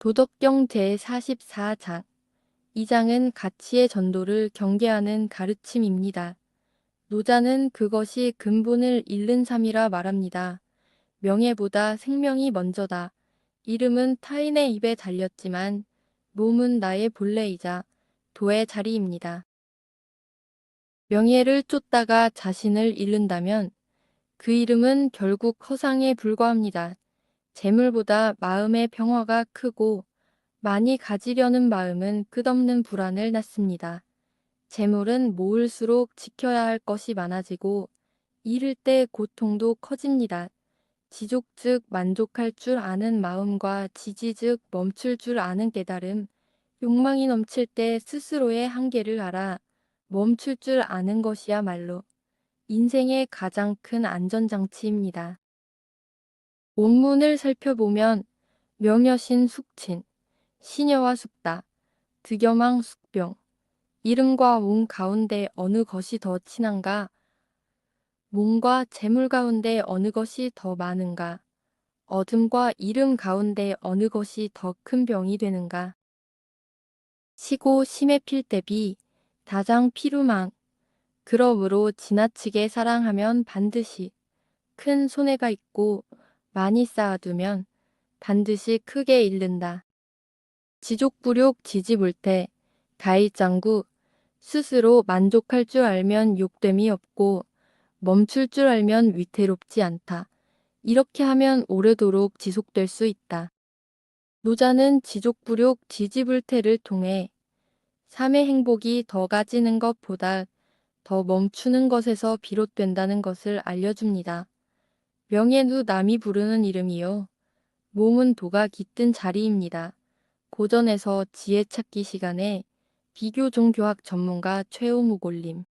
도덕경 제44장 2장은 가치의 전도를 경계하는 가르침입니다. 노자는 그것이 근본을 잃는 삶이라 말합니다. 명예보다 생명이 먼저다. 이름은 타인의 입에 달렸지만 몸은 나의 본래이자 도의 자리입니다. 명예를 쫓다가 자신을 잃는다면 그 이름은 결국 허상에 불과합니다. 재물보다 마음의 평화가 크고 많이 가지려는 마음은 끝없는 불안을 낳습니다. 재물은 모을수록 지켜야 할 것이 많아지고 잃을 때 고통도 커집니다. 지족 즉 만족할 줄 아는 마음과 지지 즉 멈출 줄 아는 깨달음, 욕망이 넘칠 때 스스로의 한계를 알아 멈출 줄 아는 것이야말로 인생의 가장 큰 안전장치입니다. 원문을 살펴보면 명여신 숙친, 시녀와 숙다, 득여망 숙병, 이름과 몽 가운데 어느 것이 더 친한가? 몸과 재물 가운데 어느 것이 더 많은가? 어둠과 이름 가운데 어느 것이 더 큰 병이 되는가? 시고 심해 필 대비 다장 피루망 그러므로 지나치게 사랑하면 반드시 큰 손해가 있고 많이 쌓아두면 반드시 크게 잃는다. 지족부력 지지불태 가일장구 스스로 만족할 줄 알면 욕됨이 없고 멈출 줄 알면 위태롭지 않다. 이렇게 하면 오래도록 지속될 수 있다. 노자는 지족부력 지지불태를 통해 삶의 행복이 더 가지는 것보다 더 멈추는 것에서 비롯된다는 것을 알려줍니다. 명예누 남이 부르는 이름이요. 몸은 도가 깃든 자리입니다. 고전에서 지혜 찾기 시간에 비교 종교학 전문가 올림